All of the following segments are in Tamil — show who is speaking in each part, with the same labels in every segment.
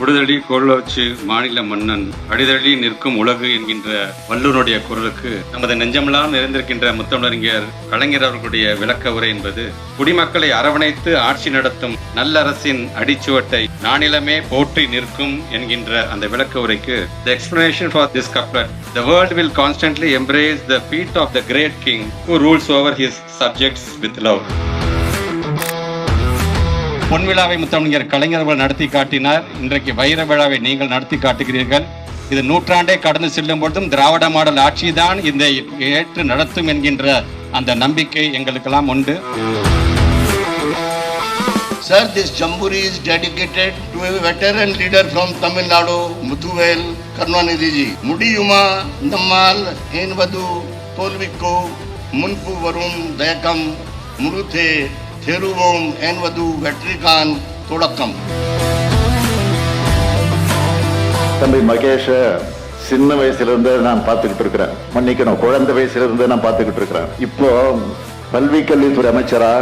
Speaker 1: குரல் விடுதலி கோலோச்சு மாநில மன்னன் அடிதழி நிற்கும் உலகு என்கின்ற வல்லூருடைய குரலுக்கு நமது நெஞ்சமெல்லாம் நிறைந்திருக்கின்ற முத்தமிழறிஞர் கலைஞர் அவர்களுடைய விளக்க உரை என்பது குடிமக்களை அரவணைத்து ஆட்சி நடத்தும் நல்லரசின் அடிச்சுவட்டை நானிலமே போற்றி நிற்கும் என்கின்ற அந்த விளக்க உரைக்கு the explanation for this couplet the world will constantly embrace the feet of the great king who rules over his subjects with love பொன் விழாவை முத்தமிழர் கலைஞர்கள் நடத்தி காட்டினார். இன்றைக்கு வைர விழாவை நீங்கள் நடத்தி காட்டுகிறீர்கள். இது நூற்றாண்டே கடந்து செல்லும் பொழுதும் திராவிட மாடல் ஆட்சிதான் இந்த ஏற்று நடத்தும் என்கின்ற அந்த நம்பிக்கை எங்களுக்கெல்லாம் உண்டு.
Speaker 2: Sir, this Jamburi is dedicated to a veteran leader from Tamil Nadu, Muthuvel Karunanidhi முடியுமா Mudiyuma, Nammal, Envadu, Tolvikko, Munpu Varun, தெருவோம் என்பது வெற்றிக்கான் தொடக்கம்.
Speaker 3: தம்பி மகேஷ சின்ன வயசுலேருந்து நான் பார்த்துக்கிட்டு இருக்கிறேன் மன்னிக்கணும் குழந்தை வயசுலேருந்து நான் பார்த்துக்கிட்டு இருக்கிறேன் இப்போ கல்வி கல்வித்துறை அமைச்சரா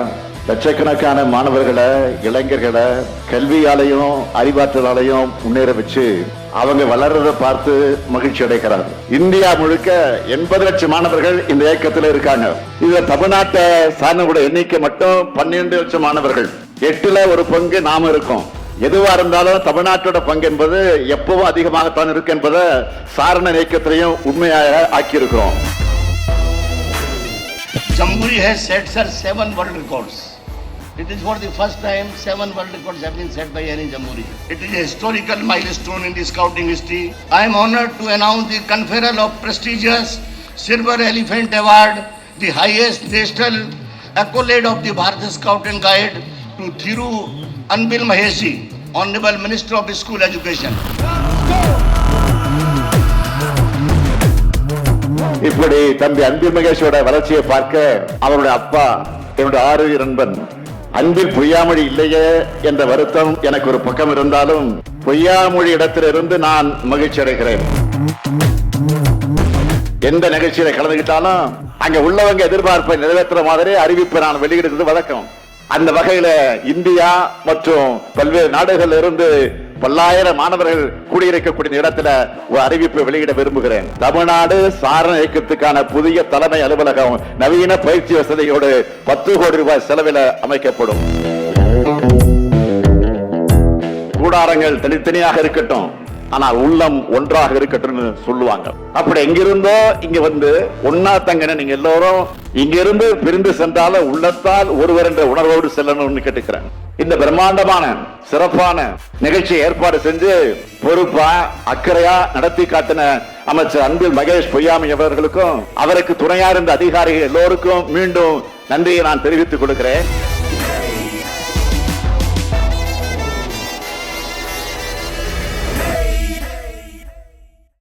Speaker 3: லட்சக்கணக்கான மாணவர்களை இளைஞர்களை கல்வியாலையும் அறிவாற்றலாலையும் முன்னேற வச்சு அவங்க வளர்றதை பார்த்து மகிழ்ச்சி அடைகிறார் இந்தியா முழுக்க எண்பது லட்சம் மாணவர்கள் இந்த இயக்கத்தில் இருக்காங்க. இதுல தமிழ்நாட்டை சார்ந்தவங்களோட எண்ணிக்கை மட்டும் பன்னிரண்டு லட்சம் மாணவர்கள். எட்டுல ஒரு பங்கு நாம இருக்கோம். எதுவா இருந்தாலும் தமிழ்நாட்டோட பங்கு என்பது எப்பவும் அதிகமாகத்தான் இருக்கு என்பதை சாரண இயக்கத்திலையும் உண்மையாக ஆக்கியிருக்கிறோம்.
Speaker 2: Jamburi has set sir seven world records. It is for the first time seven world records have been set by any Jamburi. It is a historical milestone in the scouting history. I am honored to announce the conferral of prestigious Silver Elephant Award, the highest national accolade of the Bharat Scout and Guide to Thiru Anbil Maheshi, Honorable Minister of School Education.
Speaker 3: இப்படி தம்பி அன்பில் மகேஷோட வளர்ச்சியை பார்க்க அவருடைய அப்பா என்னுடைய ஆறு நண்பன் அன்பில் பொய்யாமொழி இல்லையே என்ற வருத்தம் எனக்கு ஒரு பக்கம் இருந்தாலும் பொய்யாமொழி இடத்திலிருந்து நான் மகிழ்ச்சி அடைகிறேன். எந்த நிகழ்ச்சியில கலந்துகிட்டாலும் அங்க உள்ளவங்க எதிர்பார்ப்பை நிறைவேற்றுற மாதிரி அறிவிப்பை நான் வெளியிடுறது வழக்கம். அந்த வகையில இந்தியா மற்றும் பல்வேறு நாடுகளில் இருந்து பல்லாயிரம் மாணவர்கள் கூடியிருக்கக்கூடிய இடத்துல ஒரு அறிவிப்பை வெளியிட விரும்புகிறேன். தமிழ்நாடு சாரண இயக்கத்துக்கான புதிய தலைமை அலுவலகம் நவீன பயிற்சி வசதியோடு பத்து கோடி ரூபாய் செலவில் அமைக்கப்படும். கூடாரங்கள் தனித்தனியாக இருக்கட்டும். ஆனால் உள்ளம் ஒன்றாக இருக்கட்டும்னு சொல்லுவாங்க. அப்படி எங்கிருந்தோ இங்க வந்து ஒன்னா தங்கன நீங்க எல்லாரும் இங்கிருந்து பிரிந்து சென்றால உள்ளத்தால் ஒருவர் என்ற உணர்வோடு செல்லணும்னு கேட்டுக்கிறேன். இந்த பிரம்மாண்டமான சிறப்பான நிகழ்ச்சியை ஏற்பாடு செஞ்சு பொறுப்பா அக்கறையா நடத்தி காட்டின அமைச்சர் அன்பில் மகேஷ் பொய்யாமி அவர்களுக்கும் அவருக்கு துணையா இருந்த அதிகாரிகள் எல்லோருக்கும் மீண்டும் நன்றியை நான் தெரிவித்துக் கொடுக்கிறேன்